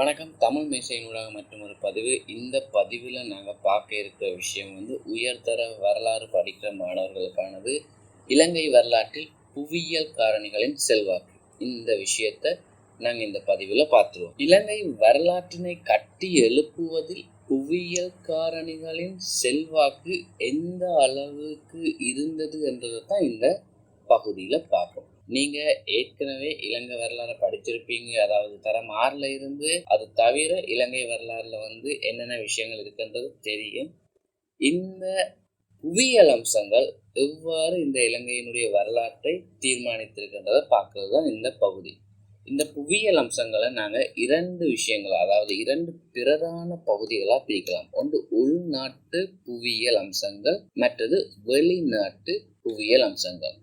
வணக்கம். தமிழ் மேசையினூடாக மற்றும் ஒரு பதிவு. இந்த பதிவில் நாங்கள் பார்க்க இருக்கிற விஷயம் வந்து உயர்தர வரலாறு படிக்கிற மாணவர்களுக்கானது இலங்கை வரலாற்றில் புவியியல் காரணிகளின் செல்வாக்கு. இந்த விஷயத்தை நாங்கள் இந்த பதிவில் பார்த்துருவோம். இலங்கை வரலாற்றினை கட்டி எழுப்புவதில் புவியியல் காரணிகளின் செல்வாக்கு எந்த அளவுக்கு இருந்தது என்றதை தான் இந்த பகுதியில் பார்ப்போம். நீங்கள் ஏற்கனவே இலங்கை வரலாறு படிச்சிருப்பீங்க. அதாவது தரம் ஆறில் இருந்து அது தவிர இலங்கை வரலாறில் வந்து என்னென்ன விஷயங்கள் இருக்குன்றது தெரியும். இந்த புவியியல் அம்சங்கள் எவ்வாறு இந்த இலங்கையினுடைய வரலாற்றை தீர்மானித்திருக்கின்றதை பார்க்கறது தான் இந்த பகுதி. இந்த புவியியல் அம்சங்களை நாங்கள் இரண்டு விஷயங்கள் அதாவது இரண்டு பிரதான பகுதிகளாக பிரிக்கலாம். ஒன்று உள்நாட்டு புவியியல் அம்சங்கள் மற்றது வெளிநாட்டு புவியியல் அம்சங்கள்.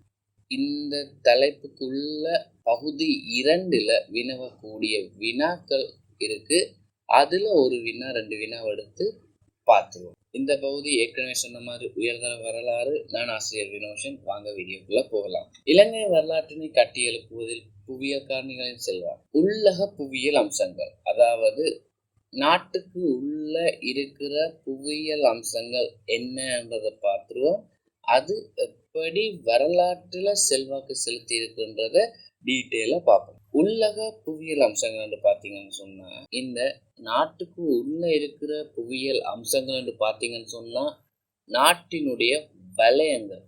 இந்த தலைப்புக்குள்ள பகுதி இரண்டுல வினவக்கூடிய வினாக்கள் இருக்கு. அதுல ஒரு வினா ரெண்டு வினா எடுத்து பார்த்துருவோம். இந்த பகுதி ஏற்கனவே சொன்ன மாதிரி உயர்தர வரலாறு நான் ஆசிரியர் வினோஷன் வாங்க வீடியோக்குள்ள போகலாம். இலங்கை வரலாற்றினை கட்டி எழுப்புவதில் புவியியல் காரணிகளின் செல்வார் உள்ளக புவியியல் அம்சங்கள் அதாவது நாட்டுக்கு உள்ள இருக்கிற புவியியல் அம்சங்கள் என்னன்றதை பார்த்துருவோம். அது எப்படி வரலாற்றில் செல்வாக்கு செலுத்தி இருக்குன்றத டீட்டெயிலாக பார்ப்போம். உள்ளக புவியியல் அம்சங்கள் என்று பார்த்தீங்கன்னு சொன்னால் இந்த நாட்டுக்கு உள்ளே இருக்கிற புவியியல் அம்சங்கள் பார்த்தீங்கன்னு சொன்னால் நாட்டினுடைய வலயங்கள்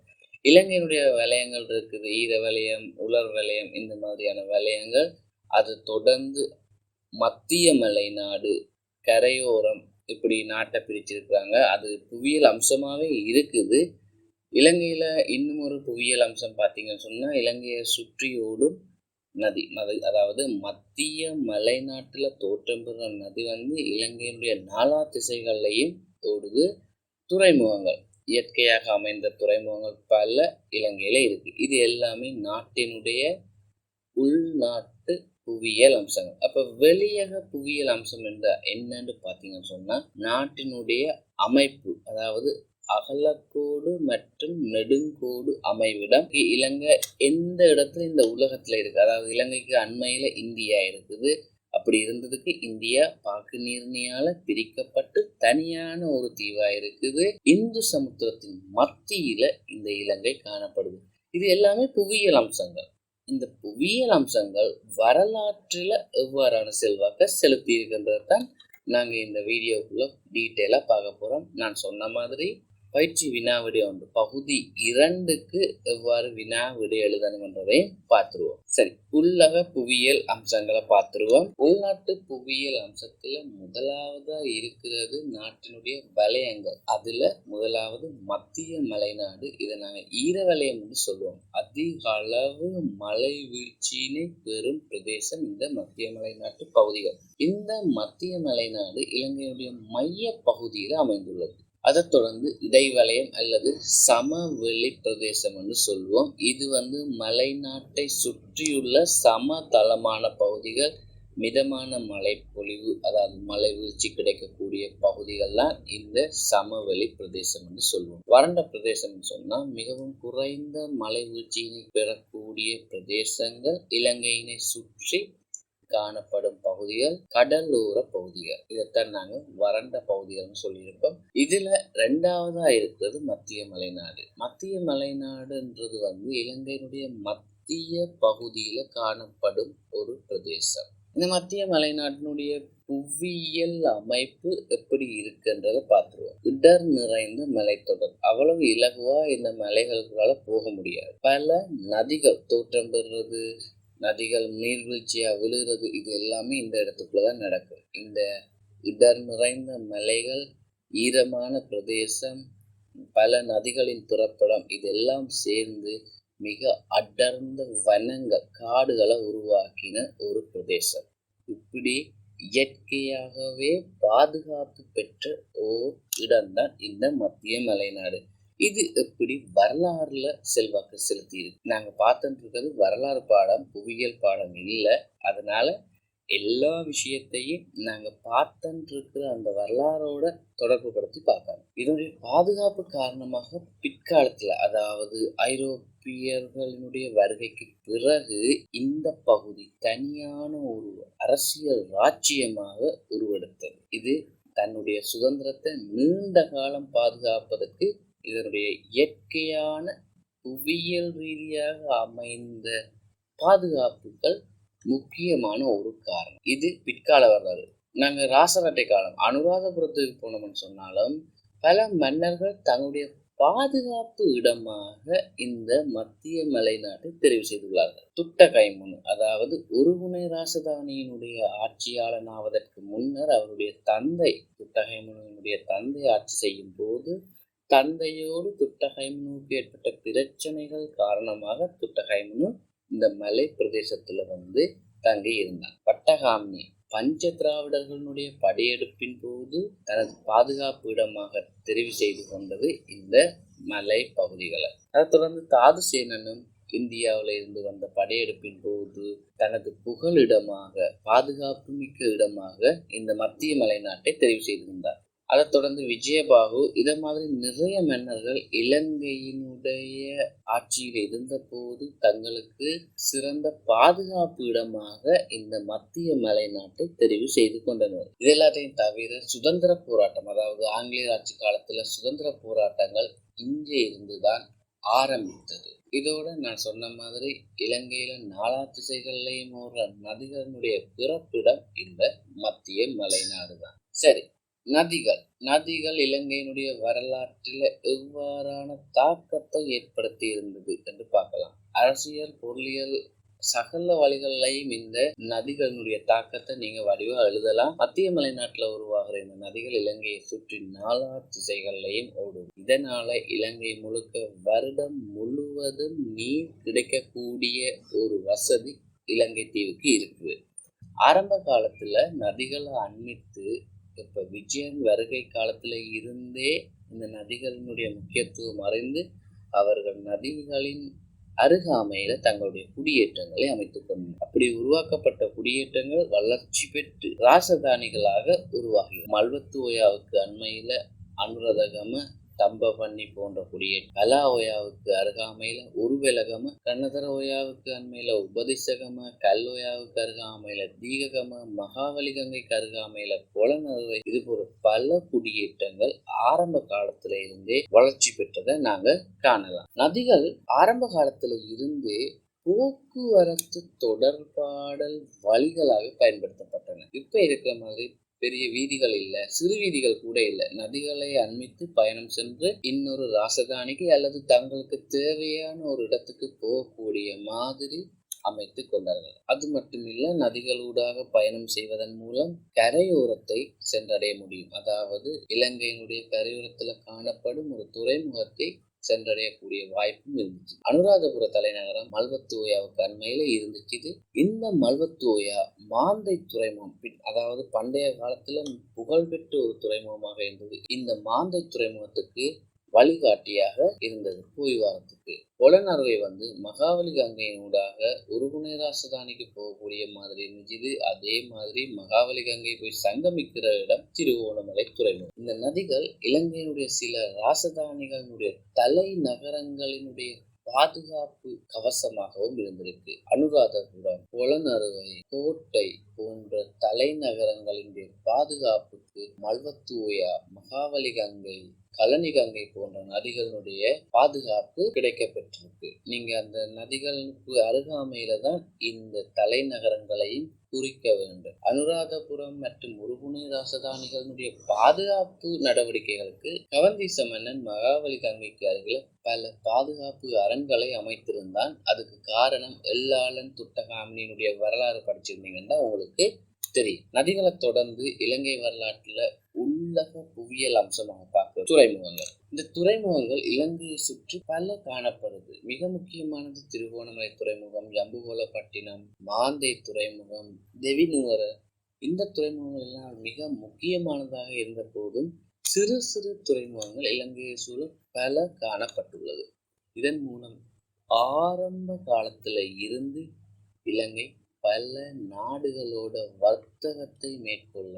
இலங்கையினுடைய வலயங்கள் இருக்குது ஈர வலயம் உலர் வலயம் இந்த மாதிரியான வலயங்கள் அது தொடர்ந்து மத்திய மலை நாடு கரையோரம் இப்படி நாட்டை பிரிச்சிருக்கிறாங்க. அது புவியியல் அம்சமாகவே இருக்குது. இலங்கையில் இன்னும் ஒரு புவியியல் அம்சம் பார்த்தீங்கன்னு சொன்னால் இலங்கையை சுற்றி ஓடும் நதி நதி அதாவது மத்திய மலைநாட்டில் தோற்றம் பெறுற நதி வந்து இலங்கையினுடைய நாலா திசைகள்லையும் ஓடுது துறைமுகங்கள். இயற்கையாக அமைந்த துறைமுகங்கள் பல இலங்கையில் இருக்குது இது எல்லாமே நாட்டினுடைய உள்நாட்டு புவியியல் அம்சங்கள். அப்போ வெளியக புவியியல் அம்சம் என்ற என்னன்னு பார்த்தீங்கன்னு சொன்னால் நாட்டினுடைய அமைப்பு அதாவது அகலக்கோடு மற்றும் நெடுங்கோடு அமைவிடம் இலங்கை எந்த இடத்துல இந்த உலகத்துல இருக்கு? அதாவது இலங்கைக்கு அண்மையில இந்தியா இருக்குது. அப்படி இருந்ததுக்கு இந்தியா பாக்கு நீர்மையால பிரிக்கப்பட்டு தனியான ஒரு தீவா இருக்குது. இந்து சமுத்திரத்தின் மத்தியில இந்த இலங்கை காணப்படுது. இது எல்லாமே புவியியல் அம்சங்கள். இந்த புவியியல் அம்சங்கள் வரலாற்றில் எவ்வாறான செல்வாக்க செலுத்தி இருக்கின்றது தான் நாங்கள் இந்த வீடியோக்குள்ள டீட்டெயிலாக பார்க்க போகிறோம் நான் சொன்ன மாதிரி பயிற்சி வினாவிடை ஒன்று பகுதி இரண்டுக்கு எவ்வாறு வினா விடை எழுதணும் என்றதையும் பார்த்துருவோம். சரி உள்ளக புவியியல் அம்சங்களை பார்த்துருவோம். உள்நாட்டு புவியியல் அம்சத்துல முதலாவதா இருக்கிறது நாட்டினுடைய வலயங்கள் அதுல முதலாவது மத்திய மலைநாடு. இதை நாங்க ஈர வலயம் என்று சொல்லுவோம். அதிக அளவு மலை வீழ்ச்சியினை பெறும் பிரதேசம் இந்த மத்திய மலைநாட்டு பகுதிகள். இந்த மத்திய மலைநாடு இலங்கையுடைய மைய பகுதியில் அமைந்துள்ளது. அதைத் தொடர்ந்து இடைவலயம் அல்லது சமவெளி பிரதேசம் என்று சொல்லுவோம் இது வந்து மலைநாட்டை சுற்றியுள்ள சமதளமான பகுதிகள். மிதமான மலைப்பொழிவு அதாவது மழை வீழ்ச்சி கிடைக்கக்கூடிய பகுதிகள்லாம் இந்த சமவெளி பிரதேசம் என்று சொல்லுவோம் வறண்ட பிரதேசம் சொன்னால் மிகவும் குறைந்த மழை வீழ்ச்சியினை பெறக்கூடிய பிரதேசங்கள். இலங்கையினை சுற்றி காணப்படும் பகுதிகள் கடலோர பகுதிகள். இதைத்தான் நாங்கள் வறண்ட பகுதிகள்னு சொல்லியிருப்போம் இதுல ரெண்டாவதா இருக்கிறது மத்திய மலைநாடு. மத்திய மலைநாடுன்றது வந்து இலங்கையினுடைய மத்திய பகுதியில காணப்படும் ஒரு பிரதேசம். இந்த மத்திய மலைநாட்டினுடைய புவியியல் அமைப்பு எப்படி இருக்குன்றதை பார்த்துருவோம். இடர் நிறைந்த மலைத்தொடர். அவ்வளவு இலகுவா இந்த மலைகளுக்குள்ளால போக முடியாது. பல நதிகள் தோற்றம் பெறுறது நதிகள் நீர்வீழ்ச்சியாக விழுகிறது இது எல்லாமே இந்த இடத்துக்குள்ளதான் நடக்கும் இந்த இடர் நிறைந்த மலைகள் ஈரமான பிரதேசம் பல நதிகளின் துறப்படம் இதெல்லாம் சேர்ந்து மிக அடர்ந்த வனங்கள் காடுகளை உருவாக்கின ஒரு பிரதேசம். இப்படி இயற்கையாகவே பாதுகாப்பு பெற்ற ஓர் இடம்தான் இந்த மத்திய மலைநாடு. இது எப்படி வரலாறுல செல்வாக்கு செலுத்தி இருக்கு நாங்க பார்த்துட்டு இருக்கிறது வரலாறு பாடம் புவியியல் பாடம் இல்லை. அதனால எல்லா விஷயத்தையும் நாங்க பார்த்துட்டு இருக்கிற அந்த வரலாறோட தொடர்பு படுத்தி பார்க்கணும். இதனுடைய பாதுகாப்பு காரணமாக பிற்காலத்துல அதாவது ஐரோப்பியர்களினுடைய வருகைக்கு பிறகு இந்த பகுதி தனியான ஒரு அரசியல் ராஜ்யமாக உருவெடுத்தது. இது தன்னுடைய சுதந்திரத்தை நீண்ட காலம் பாதுகாப்பதற்கு இதனுடைய இயற்கையான புவியியல் ரீதியாக அமைந்த பாதுகாப்புகள் முக்கியமான ஒரு காரணம். இது பிற்கால வரலாறு. நாங்கள் ராசநாட்டை காலம் அனுராதபுரத்துக்கு போனோம்னு சொன்னாலும் பல மன்னர்கள் தங்களுடைய பாதுகாப்பு இடமாக இந்த மத்திய மலைநாட்டை தெரிவு செய்துள்ளார்கள். துட்ட கைமுன் அதாவது உருகுணை ராசதானியினுடைய ஆட்சியாளன் ஆவதற்கு முன்னர் அவருடைய தந்தை துட்டகைமுனுடைய தந்தை ஆட்சி செய்யும் போது தந்தையோடு துட்டகைமுனுக்கு ஏற்பட்ட பிரச்சனைகள் காரணமாக துட்டகைமனு இந்த மலை பிரதேசத்துல வந்து தங்கி இருந்தான் பட்டகாமி பஞ்ச திராவிடர்களுடைய படையெடுப்பின் போது தனது பாதுகாப்பு இடமாக தெரிவு செய்து கொண்டது இந்த மலை பகுதிகளை. அதைத் தொடர்ந்து தாதுசேனனும் இந்தியாவில இருந்து வந்த படையெடுப்பின் போது தனது புகழிடமாக பாதுகாப்பு மிக்க இடமாக இந்த மத்திய மலை நாட்டை தெரிவு செய்திருந்தார் அதைத் தொடர்ந்து விஜயபாகு இதை மாதிரி நிறைய மன்னர்கள் இலங்கையினுடைய ஆட்சியில் இருந்தபோது தங்களுக்கு சிறந்த பாதுகாப்பு இடமாக இந்த மத்திய மலை நாட்டை தெரிவு செய்து கொண்டனர். இது எல்லாத்தையும் தவிர சுதந்திர போராட்டம் அதாவது ஆங்கிலேயர் ஆட்சி காலத்துல சுதந்திர போராட்டங்கள் இங்கே இருந்துதான் ஆரம்பித்தது. இதோட நான் சொன்ன மாதிரி இலங்கையில நாலா திசைகள்லையும் ஓடுற நதிகளினுடைய பிறப்பிடம் இந்த மத்திய மலைநாடு தான் சரி நதிகள். நதிகள் இலங்கையினுடைய வரலாற்றில் எவ்வாறான தாக்கத்தை ஏற்படுத்தி இருந்தது என்று பார்க்கலாம். அரசியல் பொருளியல் சகல வழிகளிலையும் இந்த நதிகளினுடைய தாக்கத்தை நீங்க வடிவா எழுதலாம். மத்திய மலைநாட்டுல உருவாகிற இந்த நதிகள் இலங்கையை சுற்றி நாலா திசைகள்லையும் ஓடும். இதனால இலங்கை முழுக்க வருடம் முழுவதும் நீர் கிடைக்கக்கூடிய ஒரு வசதி இலங்கை தீவுக்கு இருக்குது. ஆரம்ப காலத்துல நதிகளை அண்மித்து இப்போ விஜயன் வருகை காலத்தில் இருந்தே இந்த நதிகளினுடைய முக்கியத்துவம் அறிந்து அவர்கள் நதிகளின் அருகாமையில் தங்களுடைய குடியேற்றங்களை அமைத்துக் கொண்டனர். அப்படி உருவாக்கப்பட்ட குடியேற்றங்கள் வளர்ச்சி பெற்று ராசதானிகளாக உருவாகின. மல்வத்துவையாவுக்கு அண்மையில் அனுரதகம தம்பபண்ணி போன்ற குடியேற்றம் கலா ஓயாவுக்கு அருகாமையில உருவெலகம கண்ணதர ஓயாவுக்கு அண்மையில உபதிசகம கல் ஓயாவுக்கு அருகாமையில தீககம மகாவலி கங்கைக்கு அருகாமையில குளநறுவை இது போன்ற பல குடியேற்றங்கள் ஆரம்ப காலத்துல இருந்தே வளர்ச்சி பெற்றதை நாங்க காணலாம். நதிகள் ஆரம்ப காலத்துல இருந்தே போக்குவரத்து தொடர்பாடல் வழிகளாக பயன்படுத்தப்பட்டன. இப்ப இருக்கிற மாதிரி பெரிய வீதிகள் இல்லை சிறு வீதிகள் கூட இல்லை. நதிகளை அண்மித்து பயணம் சென்று இன்னொரு ராசதானிக்கு அல்லது தங்களுக்கு தேவையான ஒரு இடத்துக்கு போகக்கூடிய மாதிரி அமைத்து கொண்டார்கள். அது மட்டுமில்ல நதிகளூடாக பயணம் செய்வதன் மூலம் கரையோரத்தை சென்றடைய முடியும். அதாவது இலங்கையினுடைய கரையோரத்துல காணப்படும் ஒரு துறைமுகத்தை சென்றடையக்கூடிய வாய்ப்பும் இருந்துச்சு. அனுராதபுர தலைநகரம் மல்வத்தோயாவுக்கு அண்மையில இருந்துச்சு. இந்த மல்வத்தோயா மாந்தை துறைமுகம் பின்- அதாவது பண்டைய காலத்துல புகழ்பெற்ற ஒரு துறைமுகமாக இருந்தது. இந்த மாந்தை துறைமுகத்துக்கு வழிகாட்டியாக இருந்தது. போய் வாரத்துக்கு புலனறுவை வந்து மகாவலி கங்கையினூடாக உருகுணை ராசதானிக்கு போகக்கூடிய மாதிரி இருந்துச்சு. அதே மாதிரி மகாவலி கங்கை போய் சங்கமிக்கிற இடம் திருவோணமலை துறைமுகம். இந்த நதிகள் இலங்கையினுடைய சில ராசதானிகளினுடைய தலை நகரங்களினுடைய பாதுகாப்பு கவசமாகவும் இருந்திருக்கு. அனுராதபுரம் புலனறுவை கோட்டை போன்ற தலைநகரங்களின் பாதுகாப்புக்கு மல்வத்தூயா மகாவலி கங்கை கழனி கங்கை போன்ற நதிகளுடைய பாதுகாப்பு கிடைக்கப்பெற்றிருக்கு. நீங்க அந்த நதிகளுக்கு அருகாமையில தான் இந்த தலைநகரங்களையும் குறிக்க வேண்டும். அனுராதபுரம் மற்றும் முருகுணி ராசதானிகளுடைய பாதுகாப்பு நடவடிக்கைகளுக்கு கவந்திச மன்னன் மகாவலி கங்கைக்கு அருகில் பல பாதுகாப்பு அரண்களை அமைத்திருந்தான். அதுக்கு காரணம் எல்லாளன் துட்டகாமினியினுடைய வரலாறு படிச்சிருந்தீங்கன்னா உங்களுக்கு தெரியும். நதிகளை தொடர்ந்து இலங்கை வரலாற்றில் உள்ளக புவியியல் அம்சமாக பார்க்க துறைமுகங்கள். இந்த துறைமுகங்கள் இலங்கையை சுற்றி பல காணப்படுது. மிக முக்கியமானது திருகோணமலை துறைமுகம் ஜம்புகோலப்பட்டினம் மாந்தை துறைமுகம் தெவினுவர இந்த துறைமுகங்கள் எல்லாம் மிக முக்கியமானதாக இருந்த போதும் சிறு சிறு துறைமுகங்கள் இலங்கையை சூழ பல காணப்பட்டுள்ளது. இதன் மூலம் ஆரம்ப காலத்துல இருந்து இலங்கை பல நாடுகளோட வர்த்தகத்தை மேற்கொள்ள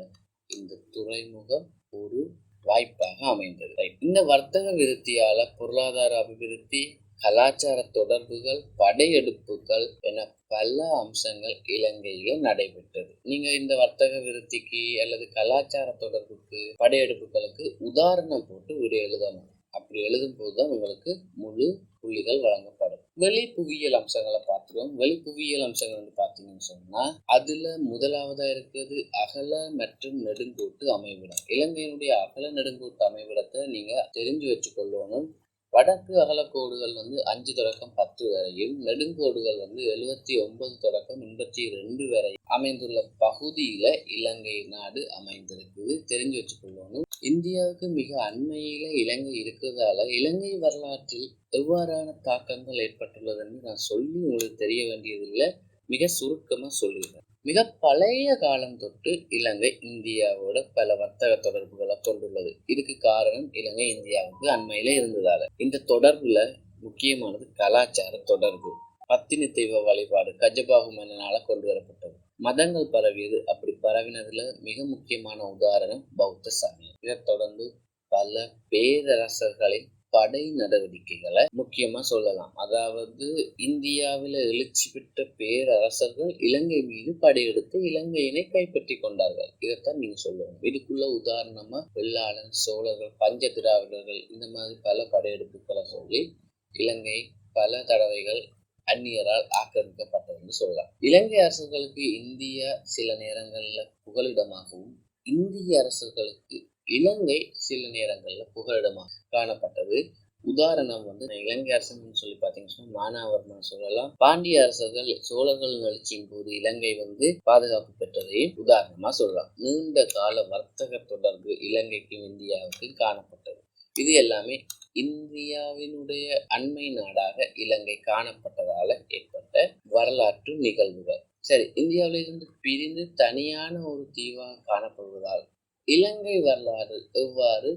இந்த துறைமுகம் ஒரு வாய்ப்பாக அமைந்தது. இந்த வர்த்தக விருத்தியால பொருளாதார அபிவிருத்தி கலாச்சார தொடர்புகள் படையெடுப்புகள் என பல அம்சங்கள் இலங்கையில நடைபெற்றது. நீங்க இந்த வர்த்தக விருத்திக்கு அல்லது கலாச்சார தொடர்புக்கு படையெடுப்புகளுக்கு உதாரணம் போட்டு ஒரு எழுதணும். அப்படி எழுதும் போதுதான் உங்களுக்கு முழு புள்ளிகள் வழங்கப்படும். வெளி புவியியல் அம்சங்களை பார்த்துருவோம். வெளி புவியியல் அம்சங்கள் வந்து பார்த்தீங்கன்னு சொன்னால் அதில் முதலாவதாக இருக்கிறது அகல மற்றும் நெடுங்கோட்டு அமைவிடம். இலங்கையினுடைய அகல நெடுங்கோட்டு அமைவிடத்தை நீங்கள் தெரிஞ்சு வச்சுக்கொள்ளணும். வடக்கு அகலக்கோடுகள் வந்து அஞ்சு தொடக்கம் பத்து வரையும் நெடுங்கோடுகள் வந்து எழுபத்தி ஒன்பது தொடக்கம் எண்பத்தி ரெண்டு வரை அமைந்துள்ள பகுதியில இலங்கை நாடு அமைந்திருக்குது. தெரிஞ்சு வச்சுக்கொள்ளணும். இந்தியாவுக்கு மிக அண்மையில இலங்கை இருக்கிறதால இலங்கை வரலாற்றில் எவ்வாறான தாக்கங்கள் ஏற்பட்டுள்ளதுன்னு நான் சொல்லி உங்களுக்கு தெரிய வேண்டியதில்லை. மிக சுருக்கமா சொல்லிடுறேன். மிக பழைய காலம் தொட்டு இலங்கை இந்தியாவோட பல வர்த்தக தொடர்புகளை கொண்டுள்ளது. இதுக்கு காரணம் இலங்கை இந்தியாவுக்கு அண்மையில இருந்ததால. இந்த தொடர்புல முக்கியமானது கலாச்சார தொடர்பு. பத்தினி தெய்வ வழிபாடு கஜபாகு மன்னனால கொண்டு வரப்பட்டது. மதங்கள் பரவியது. அப்படி பரவினதுல மிக முக்கியமான உதாரணம் பௌத்த சமயம். இதைத் தொடர்ந்து பல பேரரசர்களின் படை நடவடிக்கைகளை முக்கியமா சொல்லலாம். அதாவது இந்தியாவில எழுச்சி பெற்ற பேரரசர்கள் இலங்கை மீது படையெடுத்து இலங்கையினை கைப்பற்றி கொண்டார்கள். இதைத்தான் நீங்க சொல்லணும் இதுக்குள்ள உதாரணமா வெள்ளாளன் சோழர்கள் பஞ்ச திராவிடர்கள் இந்த மாதிரி பல படையெடுப்புகளை சொல்லி இலங்கை பல தடவைகள் அந்நியரால் ஆக்கிரமிக்கப்பட்டதுன்னு சொல்லலாம். இலங்கை அரசர்களுக்கு இந்தியா சில நேரங்களில் புகலிடமாகவும் இந்திய அரசர்களுக்கு இலங்கை சில நேரங்களில் புகலிடமாக காணப்பட்டது. உதாரணம் வந்து இலங்கை அரசன் சொல்லி பார்த்தீங்கன்னா மானாவர்மன் சொல்லலாம். பாண்டிய அரசர்கள் சோழர்கள் எழுச்சியின் போது இலங்கை வந்து பாதுகாப்பு பெற்றதையும் உதாரணமா சொல்லலாம். நீண்ட கால வர்த்தக தொடர்பு இலங்கைக்கும் இந்தியாவுக்கும் காணப்பட்டது. இது எல்லாமே இந்தியாவினுடைய அண்மை நாடாக இலங்கை காணப்பட்டதால ஏற்பட்ட வரலாற்று நிகழ்வுகள். சரி இந்தியாவிலிருந்து பிரிந்து தனியான ஒரு தீவாக காணப்படுவதால் இலங்கை வரலாறு எவ்வாறு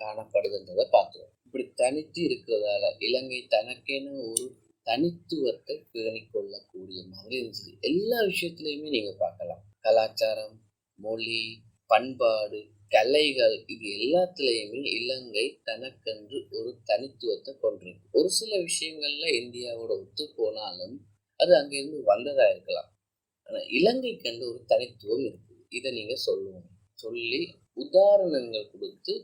காணப்படுதுன்றதை பார்க்கிறோம் இப்படி தனித்து இருக்கிறதால இலங்கை தனக்கென ஒரு தனித்துவத்தை பேணிக் கொள்ளக்கூடிய மாதிரி இருந்துச்சு. எல்லா விஷயத்துலையுமே நீங்க பார்க்கலாம். கலாச்சாரம் மொழி பண்பாடு கலைகள் இது எல்லாத்துலேயுமே இலங்கை தனக்கென்று ஒரு தனித்துவத்தை கொண்டிருக்கு. ஒரு சில விஷயங்கள்ல இந்தியாவோட ஒத்து போனாலும் அது அங்கிருந்து வந்ததா இருக்கலாம். ஆனா இலங்கைக்கென்று ஒரு தனித்துவம் இருக்கு இதை நீங்க சொல்லுவோம் சொல்லி உதாரணங்கள் கொடுத்து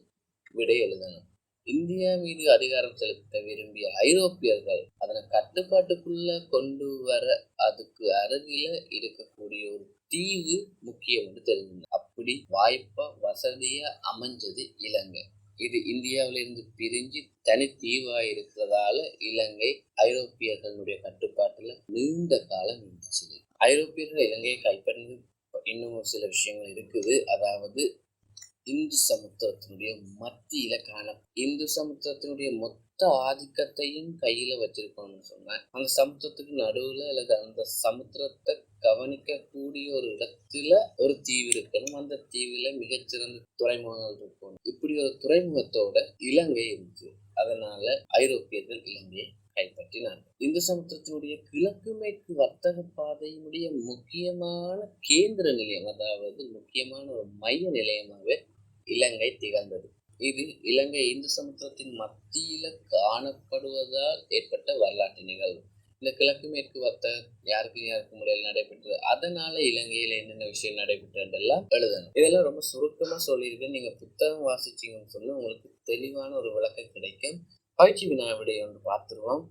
விடை எழுதணும். இந்தியா மீது அதிகாரம் செலுத்த விரும்பிய ஐரோப்பியர்கள் அதனை கட்டுப்பாட்டுக்குள்ள கொண்டு வர அதுக்கு அருகில இருக்கக்கூடிய ஒரு தீவு முக்கியம் என்று தெரிஞ்சது அப்படி வாய்ப்பா வசதியா அமைஞ்சது இலங்கை. இது இந்தியாவிலிருந்து பிரிஞ்சு தனித்தீவா இருக்கிறதால இலங்கை ஐரோப்பியர்களுடைய கட்டுப்பாட்டுல நீண்ட காலம் இருந்துச்சு. ஐரோப்பியர்கள் இலங்கையை கைப்பற்றது இன்னும் ஒரு சில விஷயங்கள் இருக்குது. அதாவது இந்து சமுத்திரத்தினுடைய மத்தியில காண இந்து சமுத்திரத்தினுடைய மொத்த ஆதிக்கத்தையும் கையில வச்சிருக்கோம்னு சொன்னேன் அந்த சமுத்திரத்துக்கு நடுவுல அல்லது அந்த சமுத்திரத்தை கவனிக்கக்கூடிய ஒரு இடத்துல ஒரு தீவு இருக்கணும். அந்த தீவுல மிகச்சிறந்த துறைமுகங்கள் இருக்கணும். இப்படி ஒரு துறைமுகத்தோட இலங்கை இருக்கு. அதனால ஐரோப்பியர்கள் இலங்கையை கைப்பற்றினார்கள் இந்து சமுத்திரத்தினுடைய கிழக்கு மேற்கு வர்த்தக பாதையினுடைய முக்கியமான கேந்திர நிலையம் அதாவது முக்கியமான ஒரு மைய நிலையமாகவே இலங்கை திகழ்ந்தது. இது இலங்கை இந்து சமுத்திரத்தின் மத்தியில காணப்படுவதால் ஏற்பட்ட வரலாற்று நிகழ்வு. இந்த கிழக்கு மேற்கு வர்த்தகம் யாருக்கும் யாருக்கும் முறையில் நடைபெற்றது அதனால இலங்கையில என்னென்ன விஷயம் நடைபெற்றதெல்லாம் எழுதணும். இதெல்லாம் ரொம்ப சுருக்கமா சொல்லியிருக்கேன். நீங்க புத்தகம் வாசிச்சீங்கன்னு சொல்லி உங்களுக்கு தெளிவான ஒரு விளக்கம் கிடைக்கும். பயிற்சி வினா விடை ஒன்று பார்த்துருவோம்.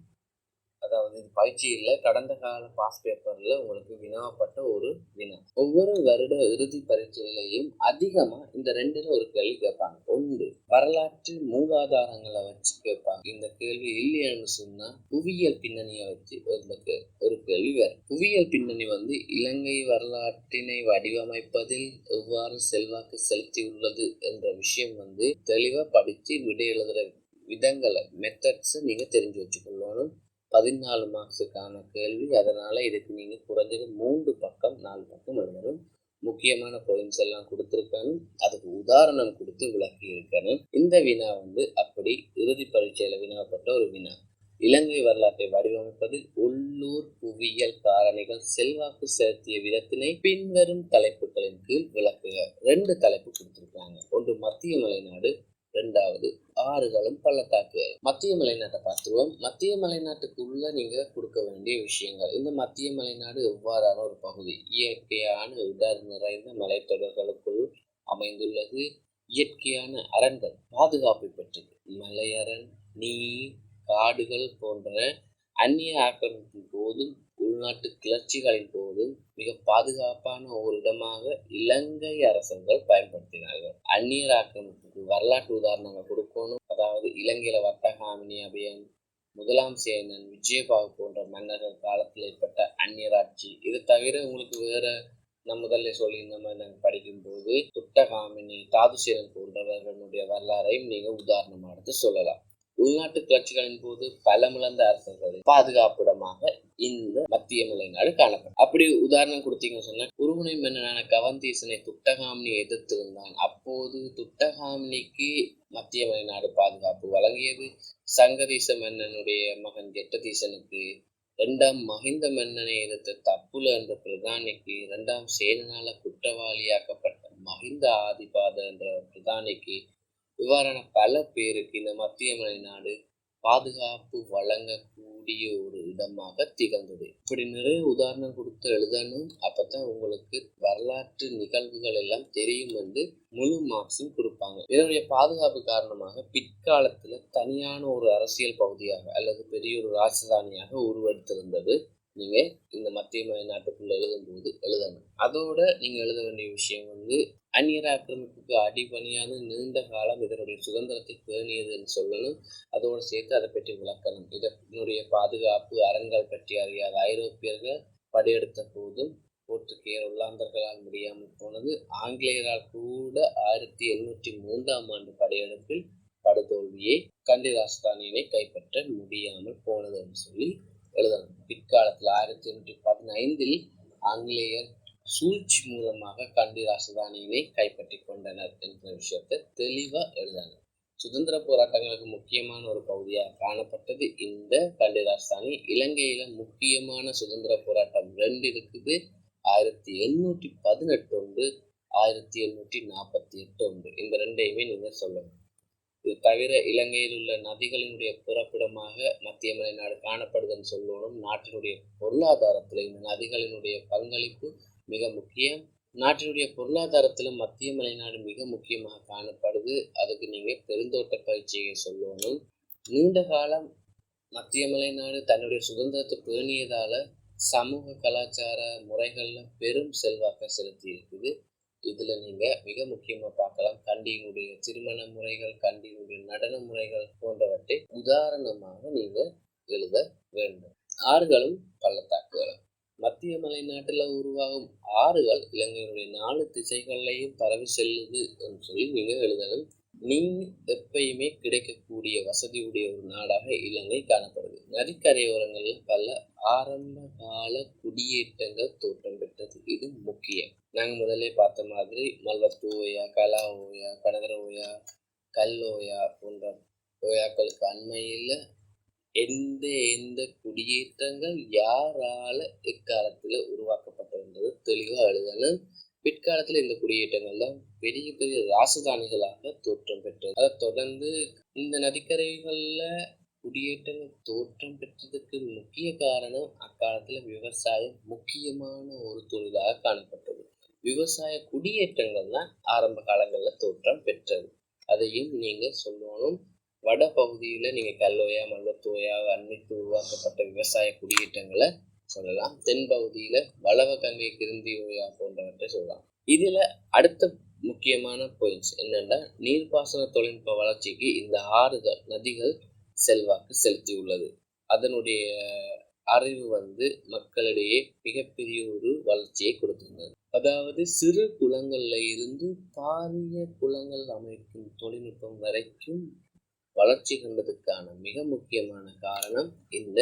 அதாவது இது பயிற்சி இல்லை கடந்த கால பாஸ் பேப்பரில் உங்களுக்கு வினாப்பட்ட ஒரு வினா. ஒவ்வொரு வருட இறுதி பரீட்சையிலையும் அதிகமாக இந்த ரெண்டுல ஒரு கேள்வி கேட்பாங்க. ஒன்று வரலாற்று மூலாதாரங்களை வச்சு கேட்பாங்க. இந்த கேள்வி இல்லையான்னு சொன்னால் புவியியல் பின்னணியை வச்சு ஒரு கே- ஒரு கேள்வி வரும் புவியியல் பின்னணி வந்து இலங்கை வரலாற்றினை வடிவமைப்பதில் எவ்வாறு செல்வாக்கு செலுத்தி உள்ளது என்ற விஷயம் வந்து தெளிவாக படித்து விடை எழுதுற விதங்களை மெத்தட்ஸை நீங்கள் தெரிஞ்சு வச்சுக்கொள்ளணும் பதினாலு மார்க்ஸுக்கான கேள்வி. அதனால் இதுக்கு நீங்கள் குறைஞ்சது மூன்று பக்கம் நாலு பக்கம் எழுதணும். முக்கியமான பாயிண்ட்ஸ் எல்லாம் கொடுத்துருக்கணும். அதுக்கு உதாரணம் கொடுத்து விளக்கி இருக்கணும். இந்த வினா வந்து அப்படி இறுதி பரீட்சையில் வினாப்பட்ட ஒரு வினா. இலங்கை வரலாற்றை வடிவமைப்பதில் உள்ளூர் புவியியல் காரணிகள் செல்வாக்கு செலுத்திய விதத்தினை பின்வரும் தலைப்புகளின் கீழ் விளக்குக. ரெண்டு தலைப்பு கொடுத்துருக்காங்க. ஒன்று மத்திய மலைநாடு ரெண்டாவது ஆறுகளும் பள்ளத்தாக்கு மத்திய மலைநாட்டை பார்த்துருவோம். மத்திய மலைநாட்டுக்குள்ள நீங்க கொடுக்க வேண்டிய விஷயங்கள். இந்த மத்திய மலைநாடு எவ்வாறான ஒரு பகுதி? இயற்கையான இடர் நிறைந்த மலைத்தொடர்களுக்குள் அமைந்துள்ளது. இயற்கையான அரண்கள் பாதுகாப்பு பெற்றது. மலையரண் நீர் காடுகள் போன்ற அந்நிய ஆக்கிரமிப்பின் போதும் உள்நாட்டு கிளர்ச்சிகளின் போதும் மிக பாதுகாப்பான ஒரு இடமாக இலங்கை அரசர்கள் பயன்படுத்தினார்கள். அந்நியர் ஆக்கிரமிப்புக்கு வரலாற்று உதாரணங்கள் கொடுக்கணும். அதாவது இலங்கையில வர்த்தகாமினி அபியன் முதலாம் சேனன் விஜயபாகு போன்ற மன்னர்கள் காலத்தில் ஏற்பட்ட அந்நியராட்சி இது தவிர உங்களுக்கு வேற நம்ம முதல்ல சொல்லியிருந்த மாதிரி நாங்கள் படிக்கும்போது துட்டகாமினி தாதுசேரன் போன்றவர்களுடைய வரலாறையும் நீங்கள் உதாரணமாக எடுத்து சொல்லலாம். உள்நாட்டு கிளர்ச்சிகளின் போது பலமிழந்த அரசர்களின் பாதுகாப்பிடமாக இந்த மத்திய மலைநாடு காணப்படும். அப்படி உதாரணம் கொடுத்தீங்கன்னு சொன்னா குருகுனை மன்னனான கவந்தீசனை துட்டகாமினி எதிர்த்திருந்தான். அப்போது துட்டகாமினிக்கு மத்திய மலைநாடு பாதுகாப்பு வழங்கியது. சங்கதீச மன்னனுடைய மகன் ஜெட்டதீசனுக்கு இரண்டாம் மஹிந்த மன்னனை எதிர்த்த தப்புல என்ற பிரதானிக்கு இரண்டாம் சேனனால குற்றவாளியாக்கப்பட்ட மஹிந்த ஆதிபாத என்ற பிரதானிக்கு இவ்வாறான பல பேருக்கு இந்த மத்திய மலைநாடு பாதுகாப்பு வழங்கக்கூடிய ஒரு இடமாக திகழ்ந்தது. இப்படி நிறைய உதாரணம் கொடுத்து எழுதணும். அப்பதான் உங்களுக்கு வரலாற்று நிகழ்வுகள் எல்லாம் தெரியும் என்று முழு மார்க்ஸும் கொடுப்பாங்க. இதனுடைய பாதுகாப்பு காரணமாக பிற்காலத்துல தனியான ஒரு அரசியல் பகுதியாக அல்லது பெரிய ஒரு ராஜதானியாக உருவெடுத்திருந்தது. நீங்கள் இந்த மத்திய நாட்டுக்குள்ளே எழுதும்போது எழுதணும். அதோட நீங்கள் எழுத வேண்டிய விஷயம் வந்து அந்நியர் ஆக்கிரமிப்புக்கு அடிபணியாது நீண்ட காலம் இதனுடைய சுதந்திரத்தை பேணியதுன்னு சொல்லணும். அதோடு சேர்த்து அதை பற்றி விளக்கணும். இதனுடைய பாதுகாப்பு அரண்கள் பற்றி அறியாத ஐரோப்பியர்கள் படையெடுத்த போதும் போர்த்துகேயர் உள்ளாந்தர்களால் முடியாமல் போனது ஆங்கிலேயரால் கூட ஆயிரத்தி எண்ணூற்றி மூன்றாம் ஆண்டு படையெடுப்பில் படுதோல்வியை கண்டி ராஜதானியினை கைப்பற்ற முடியாமல் போனதுன்னு சொல்லி எழுதணும். பிற்காலத்தில் ஆயிரத்தி எண்ணூற்றி பதினைந்தில் ஆங்கிலேயர் சூழ்ச்சி மூலமாக கண்டி ராஜதானியினை கைப்பற்றி கொண்டனர் என்ற விஷயத்தை தெளிவாக எழுதணும். சுதந்திர போராட்டங்களுக்கு முக்கியமான ஒரு பகுதியாக காணப்பட்டது இந்த கண்டி ராஜதானி இலங்கையில முக்கியமான சுதந்திர போராட்டம் ரெண்டு இருக்குது. ஆயிரத்தி எண்ணூற்றி பதினெட்டு ஒன்று ஆயிரத்தி எண்ணூற்றி நாற்பத்தி எட்டு ஒன்று. இந்த ரெண்டையுமே நீங்கள் சொல்லணும் இது தவிர இலங்கையில் உள்ள நதிகளினுடைய பிறப்பிடமாக மத்திய மலைநாடு காணப்படுதுன்னு சொல்லணும். நாட்டினுடைய பொருளாதாரத்தில் இந்த நதிகளினுடைய பங்களிப்பு மிக முக்கியம். நாட்டினுடைய பொருளாதாரத்திலும் மத்திய மலைநாடு மிக முக்கியமாக காணப்படுது. அதுக்கு நீங்கள் பெருந்தோட்ட பயிற்சியை சொல்லணும். நீண்ட காலம் மத்திய மலைநாடு தன்னுடைய சுதந்திரத்தை பேணியதால் சமூக கலாச்சார முறைகளில் பெரும் செல்வாக்கை செலுத்தி இருக்குது இதுல நீங்க மிக முக்கியமா பார்க்கலாம். கண்டியினுடைய திருமண முறைகள் கண்டியினுடைய நடன முறைகள் போன்றவற்றை உதாரணமாக நீங்க எழுத வேண்டும். ஆறுகளும் பள்ளத்தாக்குகளும். மத்திய மலைநாட்டில் உருவாகும் ஆறுகள் இலங்கையினுடைய நாலு திசைகளையும் பரவி செல்லுது என்று சொல்லி நீங்க எழுதணும் நீர் எப்பயுமே கிடைக்கக்கூடிய வசதியுடைய ஒரு நாடாக இலங்கை காணப்படுது. நதிக்கரையோரங்களில் பல ஆரம்ப கால குடியேற்றங்கள் தோற்றம் பெற்றது. இது முக்கியம். நாங்கள் முதல்ல பார்த்த மாதிரி மல்வத்து ஓயா கலா ஓயா கனகர ஓயா கல் ஓயா போன்ற ஓயாக்களுக்கு அண்மையில எந்த எந்த குடியேற்றங்கள் யாரால இக்காலத்தில் உருவாக்கப்பட்டிருந்தது தெளிவாக எழுதணும் பிற்காலத்துல இந்த குடியேற்றங்கள் தான் பெரிய பெரிய ராசதானிகளாக தோற்றம் பெற்றது. அதை தொடர்ந்து இந்த நதிக்கரைகளில் குடியேற்றங்கள் தோற்றம் பெற்றதுக்கு முக்கிய காரணம் அக்காலத்துல விவசாயம் முக்கியமான ஒரு தொழிலாக காணப்பட்டது. விவசாய குடியேற்றங்கள் தான் ஆரம்ப காலங்களில் தோற்றம் பெற்றது. அதையும் நீங்க சொல்லணும். வட பகுதியில் நீங்க கல்லோயா மல்லத்தோயா அன்னைக்கு உருவாக்கப்பட்ட விவசாய குடியேற்றங்களை சொல்லலாம். தென்பகுதியில வளவ கங்கை கிருந்தி ஓயா போன்றவற்றை சொல்லலாம். இதுல அடுத்த முக்கியமான பாயிண்ட்ஸ் என்னன்னா நீர்ப்பாசன தொழில்நுட்ப வளர்ச்சிக்கு இந்த ஆறுகள் நதிகள் செல்வாக்கு செலுத்தி உள்ளது அதனுடைய அறிவு வந்து மக்களிடையே மிகப்பெரிய ஒரு வளர்ச்சியை கொடுத்திருந்தது அதாவது சிறு குளங்கள்ல இருந்து பாரிய குளங்கள் அமைக்கும் தொழில்நுட்பம் வரைக்கும் வளர்ச்சி கண்டதுக்கான மிக முக்கியமான காரணம் இந்த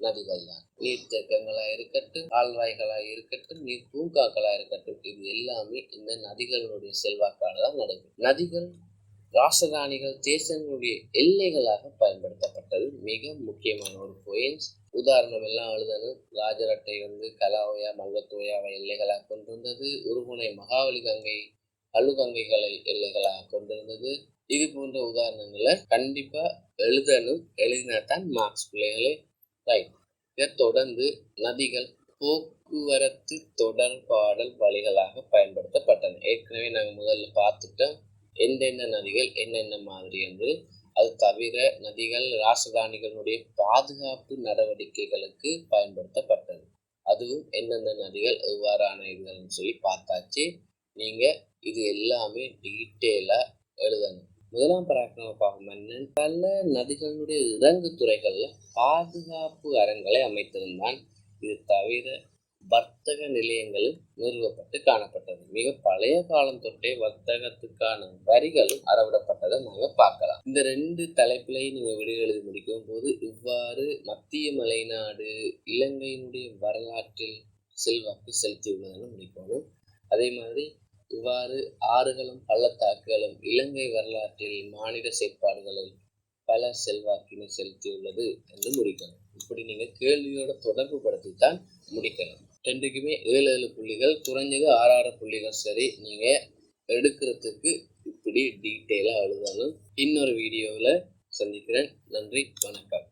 நதிகள் தான் நீர்த்தேக்கங்களா இருக்கட்டும் கால்வாய்களா இருக்கட்டும் நீர் பூங்காக்களா இருக்கட்டும் இது எல்லாமே இந்த நதிகளுடைய செல்வாக்கால தான் நடக்கும் நதிகள் ராசதானிகள் தேசங்களுடைய எல்லைகளாக பயன்படுத்தப்பட்டது. மிக முக்கியமான ஒரு பாயிண்ட்ஸ் உதாரணம் எல்லாம் எழுதணும். ராஜரட்டை வந்து கலாவையா மல்வத்தோயாவை எல்லைகளாக கொண்டிருந்தது. உருகுனை மகாவலி கங்கை அழுகங்கைகளை எல்லைகளாக கொண்டிருந்தது. இது போன்ற உதாரணங்களை கண்டிப்பா எழுதணும். எழுதினா தான் மார்க்ஸ் பிள்ளைகளே. ரைட் இதை தொடர்ந்து நதிகள் போக்குவரத்து தொடர்பாடல் வழிகளாக பயன்படுத்தப்பட்டன. ஏற்கனவே நாங்கள் முதல்ல பார்த்துட்டோம். எந்தெந்த நதிகள் என்னென்ன மாதிரி என்று. அது தவிர நதிகள் ராசதானிகளுடைய பாதுகாப்பு நடவடிக்கைகளுக்கு பயன்படுத்தப்பட்டது. அதுவும் எந்தெந்த நதிகள் எவ்வாறான இதுகள்னு சொல்லி பார்த்தாச்சு. நீங்க இது எல்லாமே டீட்டெயிலாக எழுதணும். முதலாம் பராக்கிரம பாகம் மன்னன் பல நதிகளுடைய இறங்கு துறைகளில் பாதுகாப்பு அறங்களை அமைத்திருந்தான். இது தவிர வர்த்தக நிலையங்கள் நிறுவப்பட்டு காணப்பட்டது. மிக பழைய காலம் தொட்டே வர்த்தகத்துக்கான வரிகளும் அறவிடப்பட்டதை நாங்கள் பார்க்கலாம். இந்த ரெண்டு தலைப்பிலையும் நீங்கள் விடு எழுதி முடிக்கும் போது இவ்வாறு மத்திய மலைநாடு இலங்கையினுடைய வரலாற்றில் செல்வாக்கு செலுத்தியுள்ளதுன்னு முடிக்கணும் அதே மாதிரி இவ்வாறு ஆறுகளும் பள்ளத்தாக்குகளும் இலங்கை வரலாற்றில் மாநில செயற்பாடுகளில் பல செல்வாக்கினை செலுத்தியுள்ளது என்று முடிக்கணும் இப்படி நீங்கள் கேள்வியோட தொடர்பு படுத்தித்தான் முடிக்கணும் ரெண்டுக்குமே ஏழு ஏழு புள்ளிகள் குறைஞ்சது ஆறு ஆறு புள்ளிகள் சரி. நீங்கள் எடுக்கிறதுக்கு இப்படி டீட்டெயிலாக எழுதணும் இன்னொரு வீடியோவில் சந்திக்கிறேன். நன்றி வணக்கம்.